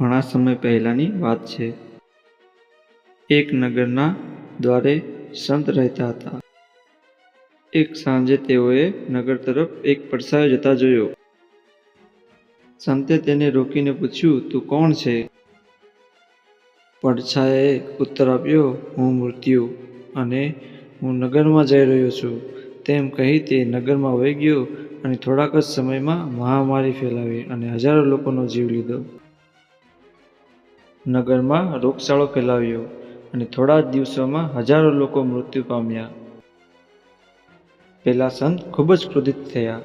ઘણા સમય પહેલાંની વાત છે. એક નગરના દ્વારે સંત રહેતા હતા. એક સાંજે તેઓએ નગર તરફ એક પડસાયો જતા જોયો. સંતે તેને રોકીને પૂછ્યું, તું કોણ છે? પડછાએ ઉત્તર આપ્યો, હું મૃત્યુ અને હું નગરમાં જઈ રહ્યો છું. તેમ કહી તે નગરમાં વહી ગયો અને થોડાક જ સમયમાં મહામારી ફેલાવી અને હજારો લોકોનો જીવ લીધો. નગરમાં રોગચાળો ફેલાવ્યો અને થોડા જ દિવસોમાં હજારો લોકો મૃત્યુ પામ્યા. પેલા સંત ખૂબ જ ક્રોધિત થયા.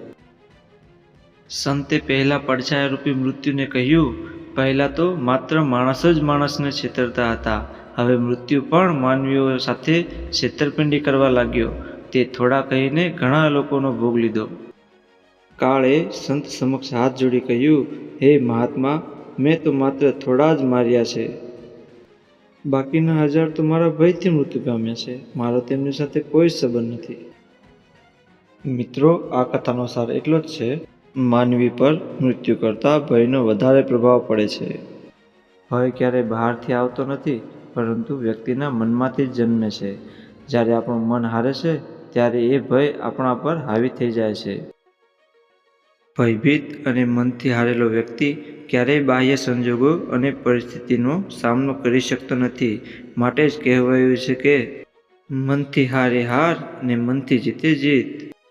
સંતે પહેલા પડછાયારૂપી મૃત્યુને કહ્યું, પહેલાં તો માત્ર માણસ જ માણસને છેતરતા હતા. હવે મૃત્યુ પણ માનવીઓ સાથે છેતરપિંડી કરવા લાગ્યો. તે થોડા કહીને ઘણા લોકોનો ભોગ લીધો. કાળે સંત સમક્ષ હાથ જોડી કહ્યું, હે મહાત્મા મેં તો માત્ર થોડા જ માર્યા છે. બાકીના હજાર તો મારા ભયથી મૃત્યુ પામ્યા છે. મારો તેમની સાથે કોઈ સંબંધ નથી. મિત્રો, આ કથાનો સાર એટલો જ છે. માનવી પર મૃત્યુ કરતાં ભયનો વધારે પ્રભાવ પડે છે. ભય ક્યારેય બહારથી આવતો નથી, પરંતુ વ્યક્તિના મનમાંથી જ જન્મે છે. જ્યારે આપણું મન હારે છે, ત્યારે એ ભય આપણા પર હાવી થઈ જાય છે. ભયભીત અને મનથી હારેલો વ્યક્તિ ક્યારેય બાહ્ય સંજોગો અને પરિસ્થિતિનો સામનો કરી શકતો નથી. માટે જ કહેવાયું છે કે મનથી હારે હાર અને મનથી જીતે જીત.